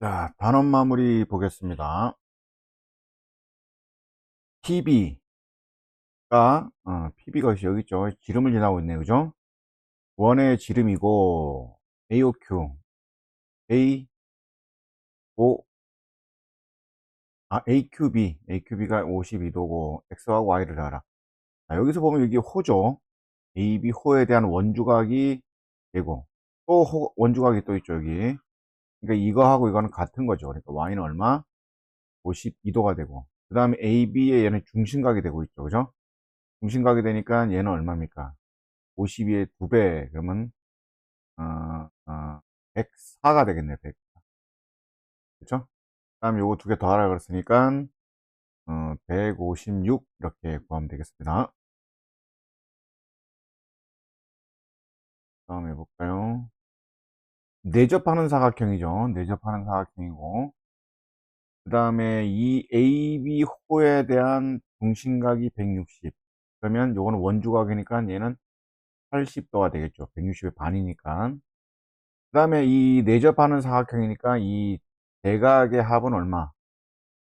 자, 단원 마무리 보겠습니다. PB가, 어, PB가 여기 있죠. 지름을 지나고 있네요. 그죠? 원의 지름이고, AOQ, A, O, 아, AQB, AQB가 52도고, X하고 Y를 알아. 자, 여기서 보면 여기 호죠. AB 호에 대한 원주각이 되고, 또 호, 원주각이 또 있죠, 여기. 그러니까 이거하고 이거는 같은 거죠. 그러니까 Y는 얼마? 52도가 되고 그 다음에 AB에 얘는 중심각이 되고 있죠. 그죠? 중심각이 되니까 얘는 얼마입니까? 52의 2배 그러면 어, 어, 104가 되겠네요. 104. 그렇죠? 그 다음에 요거 두 개 더 하라 그랬으니까 어, 156 이렇게 구하면 되겠습니다. 다음에 볼까요? 내접하는 사각형이죠. 내접하는 사각형이고. 그 다음에 이 AB호에 대한 중심각이 160 그러면 요거는 원주각이니까 얘는 80도가 되겠죠. 160의 반이니까. 그 다음에 이 내접하는 사각형이니까 이 대각의 합은 얼마?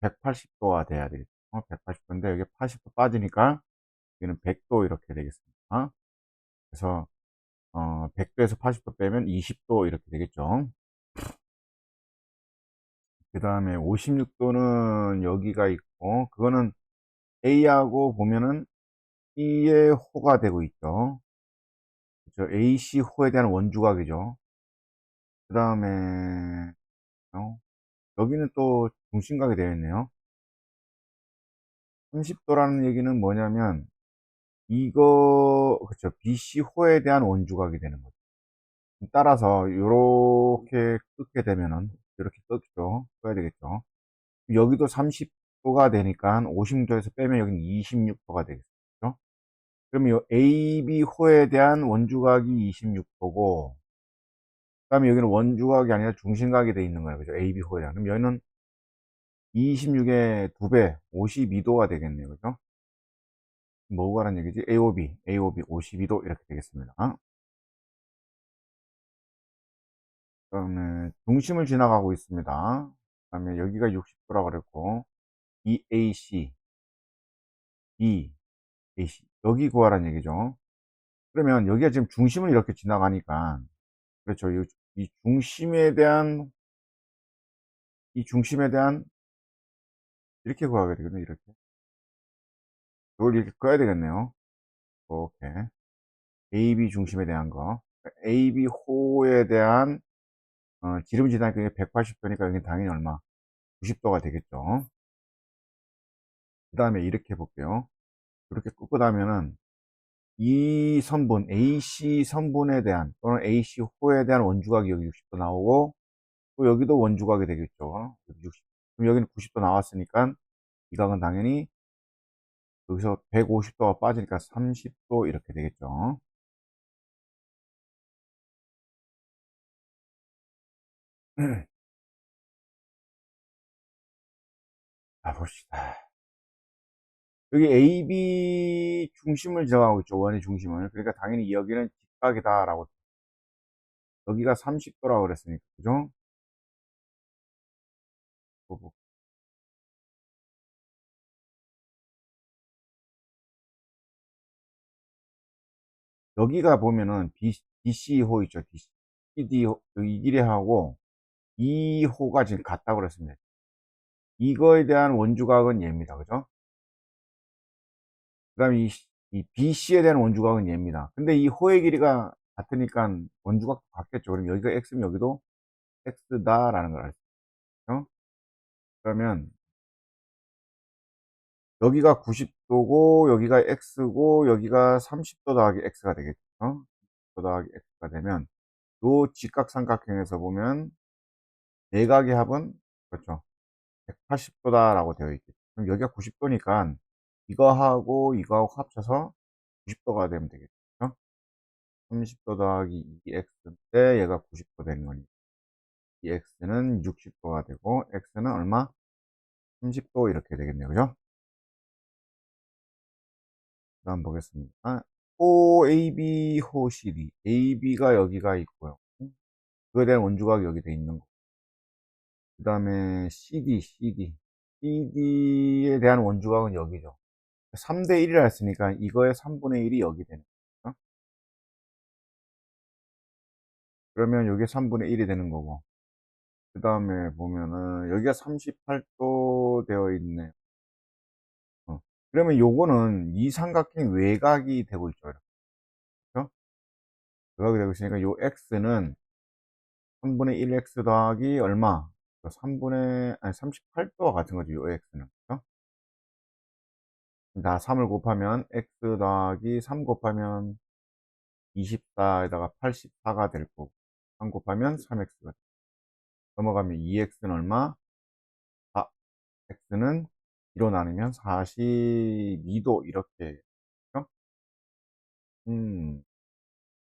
180도가 돼야 되겠죠. 180도인데 여기 80도 빠지니까 여기는 100도 이렇게 되겠습니다. 그래서 어, 100도에서 80도 빼면 20도 이렇게 되겠죠. 그 다음에 56도는 여기가 있고 그거는 A하고 보면은 B의 호가 되고 있죠. 그렇죠? AC 호에 대한 원주각이죠? 그 다음에 어, 여기는 또 중심각이 되어 있네요. 30도라는 얘기는 뭐냐면 이거 그렇죠 BC 호에 대한 원주각이 되는 거죠. 따라서 이렇게 끄게 되면은 이렇게 끄죠. 꺼야 되겠죠. 여기도 30도가 되니까 56도에서 빼면 여기는 26도가 되겠죠. 그러면 이 AB 호에 대한 원주각이 26도고 그 다음에 여기는 원주각이 아니라 중심각이 되어 있는 거예요. 그죠? AB 호에 대한. 그럼 여기는 26의 2배 52도가 되겠네요. 그죠 뭐가란 얘기지 AOB AOB 52도 이렇게 되겠습니다 그 다음에 중심을 지나가고 있습니다. 그 다음에 여기가 60도라 그랬고 EAC, EAC 여기 구하라는 얘기죠. 그러면 여기가 지금 중심을 이렇게 지나가니까 그렇죠. 이, 이 중심에 대한 이 중심에 대한 이렇게 구하게 되거든요. 이렇게 이걸 이렇게 꺼야 되겠네요. 오케이 AB 중심에 대한 거 AB 호에 대한 어, 지름 지나니까 180도니까 여기 당연히 얼마? 90도가 되겠죠. 그 다음에 이렇게 볼게요. 이렇게 나면은 이 선분, AC 선분에 대한 또는 AC 호에 대한 원주각이 여기 60도 나오고 또 여기도 원주각이 되겠죠. 60. 그럼 여기는 90도 나왔으니까 이 각은 당연히 여기서 150도가 빠지니까 30도 이렇게 되겠죠. 자, 봅시다. 여기 AB 중심을 정하고 있죠. 원의 중심을. 그러니까 당연히 여기는 직각이다라고. 여기가 30도라고 그랬으니까. 그죠? 여기가 보면은 BC호 있죠. BCD 이 길이하고 이 호가 지금 같다고 그랬습니다. 이거에 대한 원주각은 얘입니다. 그죠? 그 다음에 이, 이 BC에 대한 원주각은 얘입니다. 근데 이 호의 길이가 같으니까 원주각도 같겠죠. 그럼 여기가 X면 여기도 X다라는 걸알수 있죠. 그러면 여기가 90도고 여기가 X고 여기가 30도 더하기 X가 되겠죠. 30도 더하기 X가 되면 요 직각삼각형에서 보면 내각의 합은 그렇죠. 180도다 라고 되어 있겠죠. 그럼 여기가 90도니까 이거하고 이거하고 합쳐서 90도가 되면 되겠죠. 30도 더하기 2x인데 얘가 90도 되는 거니까 2x는 60도가 되고 x는 얼마? 30도 이렇게 되겠네요. 그죠? 그 다음 보겠습니다. OAB 호실이 AB가 여기가 있고요. 그거에 대한 원주각이 여기 돼 있는 거. 그 다음에 CD, CD. CD에 대한 원주각은 여기죠. 3대 1이라 했으니까 이거의 3분의 1이 여기 되는 거죠. 그러면 여기 3분의 1이 되는 거고. 그 다음에 보면은 여기가 38도 되어 있네. 어. 그러면 요거는 이 삼각형 외곽이 되고 있죠. 이렇게. 그렇죠? 외곽이 되고 있으니까 요 x는 3분의 1x 더하기 얼마? 3분의 아니 38도와 같은 거죠. 요 x는. 그렇죠? 다 3을 곱하면 x 더하기 3 곱하면 24에다가 84가 될 거고 3 곱하면 3x가 넘어가면 2x는 얼마? 4 x는 2로 나누면 42도 이렇게 그렇죠? 음,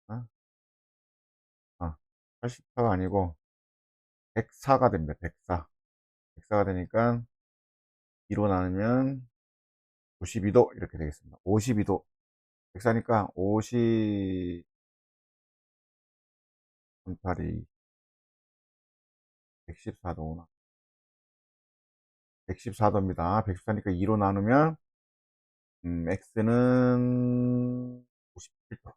아, 아 84가 아니고 104가 됩니다. 104 104가 되니까 2로 나누면 52도 이렇게 되겠습니다. 52도 104니까 50 38이 114도구나. 114도입니다. 114니까 2로 나누면 음, x는 57도.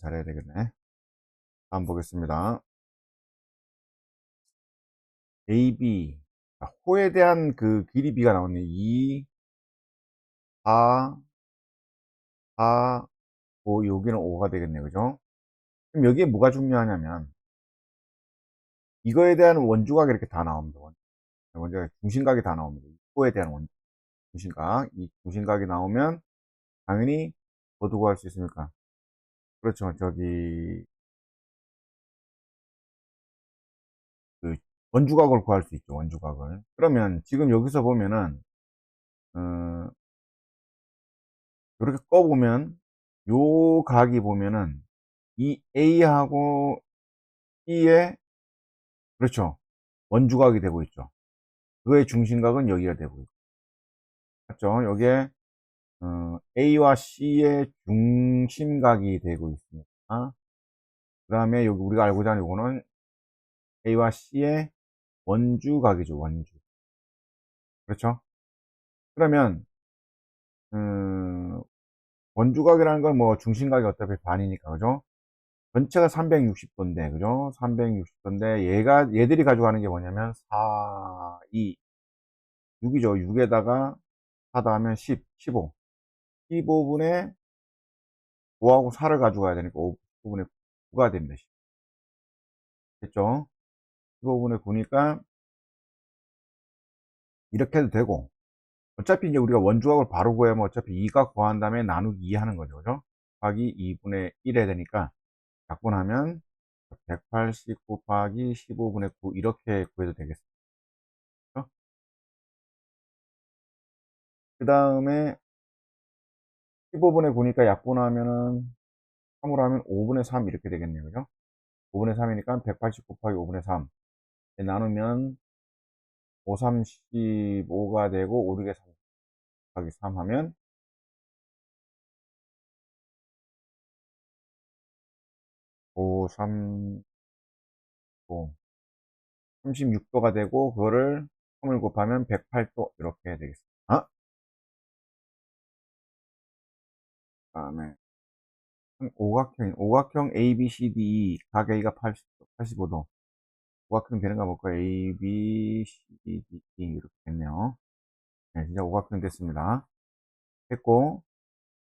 잘해야 되겠네. 다음 보겠습니다. AB 자, 호에 대한 그 길이 B가 나오네. 2, 4, 4, 5, 여기는 5가 되겠네. 그죠? 그럼 여기에 뭐가 중요하냐면 이거에 대한 원주각이 이렇게 다 나옵니다. 각 중심각이 다 나옵니다. 호에 대한 원 중심각. 이 중심각이 나오면 당연히 어디 구할 수 있습니까? 그렇죠. 저기 그 원주각을 구할 수 있죠. 원주각을. 그러면 지금 여기서 보면은 어, 이렇게 꺼 보면 요 각이 보면은 이 A하고 B의 그렇죠. 원주각이 되고 있죠. 그의 중심각은 여기가 되고 있죠. 맞죠? 여기에 어, A와 C의 중심각이 되고 있습니다. 그 다음에 여기 우리가 알고자 하는 요거는 A와 C의 원주각이죠. 원주. 그렇죠? 그러면 음, 원주각이라는 건 뭐 중심각이 어차피 반이니까 그죠? 전체가 360도인데 그죠? 360도인데 얘가 얘들이 가져가는 게 뭐냐면 4, 2, 6이죠. 6에다가 4 더하면 10, 15. 15분의 5하고 4를 가져가야 되니까 5분의 9가 됩니다. 됐죠? 15분의 9니까 이렇게 해도 되고 어차피 이제 우리가 원주각을 바로 구하면 어차피 2가 구한 다음에 나누기 2 하는 거죠. 그죠? 곱하기 2분의 1 해야 되니까 약분하면 180 곱하기 15분의 9 이렇게 구해도 되겠습니다. 그 다음에 15분의 9니까 약분하면은 3으로 하면 5분의 3 이렇게 되겠네요. 그죠? 5분의 3이니까 180 곱하기 5분의 3 나누면 5, 35가 되고 5, 6에 3 곱하기 3 하면 5, 3, 5 36도가 되고 그거를 3을 곱하면 108도 이렇게 해야 되겠습니다. 어? 다음에 오각형, 오각형 A, B, C, D, E 각 A가 80도, 85도 오각형 되는가 볼까요? A, B, C, D, E 이렇게 됐네요. 네, 진짜 오각형 됐습니다. 됐고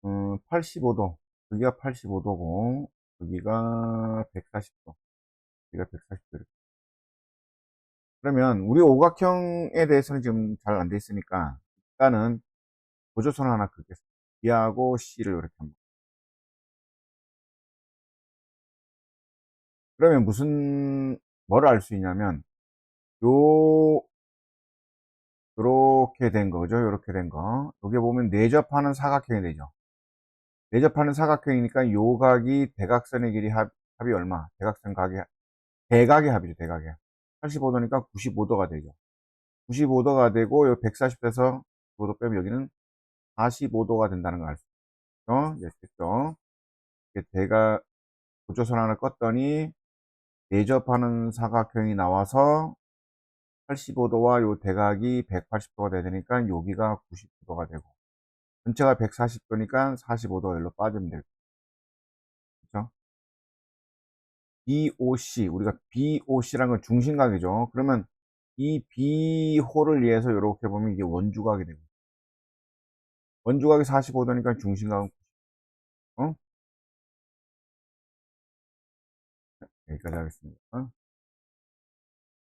음, 85도 여기가 85도고 여기가 140도 여기가 140도 이렇게 그러면 우리 오각형에 대해서는 지금 잘 안 돼 있으니까 일단은 보조선 하나 긋겠습니다. B하고 C를 이렇게 한번. 그러면 무슨 뭐를 알수 있냐면 요 요렇게 된 거죠? 요렇게 된거. 여기 보면 내접하는 사각형이 되죠 내접하는 사각형이니까 요 각이 대각선의 길이 합, 합이 얼마? 대각선 각이 대각의 합이죠 대각의 85도니까 95도가 되죠. 95도가 되고 요 140도에서 5도 빼면 여기는 45도가 된다는 걸 알 수 있죠? 네, 됐죠? 대각 보조선 하나 껐더니 내접하는 사각형이 나와서 85도와 요 대각이 180도가 돼야 되니까 여기가 99도가 되고 전체가 140도니까 45도가 일로 빠지면 되고 그렇죠? BOC 우리가 BOC라는 건 중심각이죠. 그러면 이 B호를 위해서 이렇게 보면 이게 원주각이 되고 원주각이 45도니까 중심각은 어? 여기까지 하겠습니다.